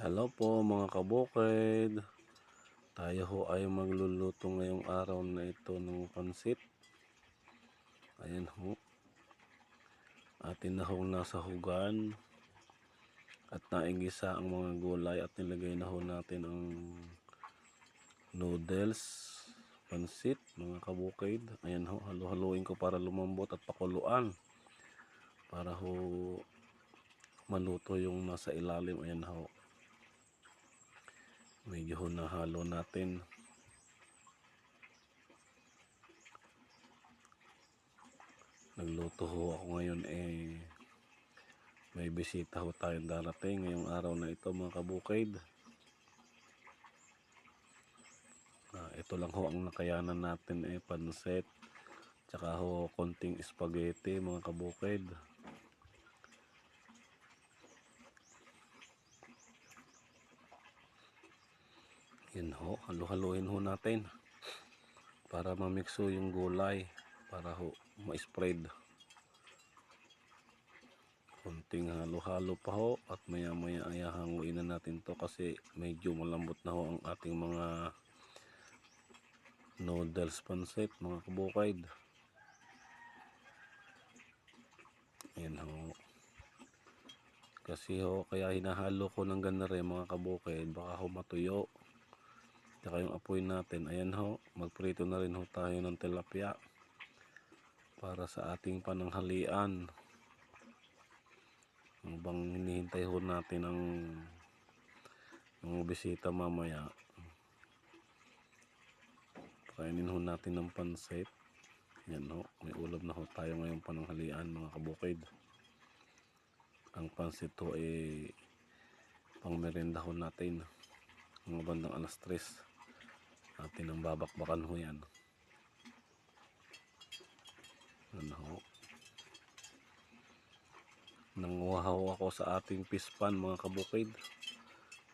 Hello po mga kabukid. Tayo ho ay magluluto ngayong araw na ito ng pansit. Ayan ho. Atin na hong nasa hugan. At naingisa ang mga gulay at nilagay na ho natin ang noodles, pansit, mga kabukid. Ayan ho, halo-haluin ko para lumambot at pakuluan. Para ho maluto yung nasa ilalim. Ayan ho. Ho nahalo natin. Nagluto ho ako ngayon eh may bisita ho tayong darating ngayong araw na ito mga kabukid. Ah, ito lang ho ang nakayanan natin eh pansit. Tsaka ho konting spaghetti mga kabukid. Yan ho, halo-haloin ho natin para mamixo yung gulay para ho ma-spread. Konting halo-halo pa ho at maya-maya ay hanguin na natin to kasi medyo malambot na ho ang ating mga noodles pansit mga kabukid. Yan ho. Kasi ho, kaya hinahalo ko ng ganare mga kabukid baka ho matuyo. Tsaka yung apoy natin, ayan ho, magprito na rin ho tayo ng tilapia para sa ating pananghalian. Habang hinihintay ho natin ang mga bisita mamaya. Kainin ho natin ng pansit. Yan ho, may ulam na ho tayo ngayong pananghalian mga kabukid. Ang pansit ho ay pang merenda ho natin. Mga bandang alas 3 atin ang babakbakan ho yan. Ano ho? Nanguhaw ako sa ating pispan mga kabukid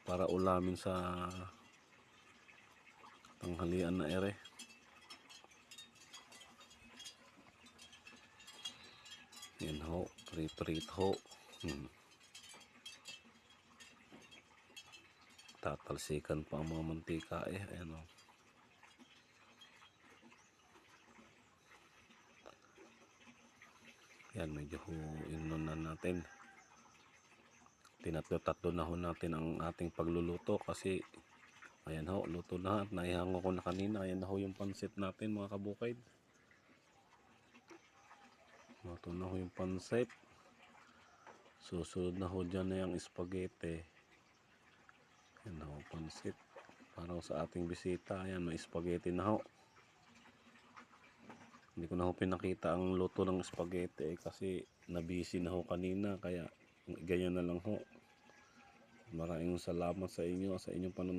para ulamin sa tanghalian na ere. Yan ho prit-prit ho. Hmm. tatalsikan pa ang mga mantika eh ayan o Yan, medyo inon na natin. Tinatlo-tatlo na ho natin ang ating pagluluto kasi ayan ho, luto na at naihango ko na kanina. Ayan na ho yung pansit natin mga kabukid. Luto na ho yung pansit. Susunod na ho dyan na yung spaghetti. Ayan ho, pansit. Para sa ating bisita. Ayan, may spaghetti na ho. Hindi ko na ho pinakita ang luto ng spaghetti eh, kasi nabisi na ho kanina kaya ganyan na lang ho. Maraming salamat sa inyo sa inyong panonood.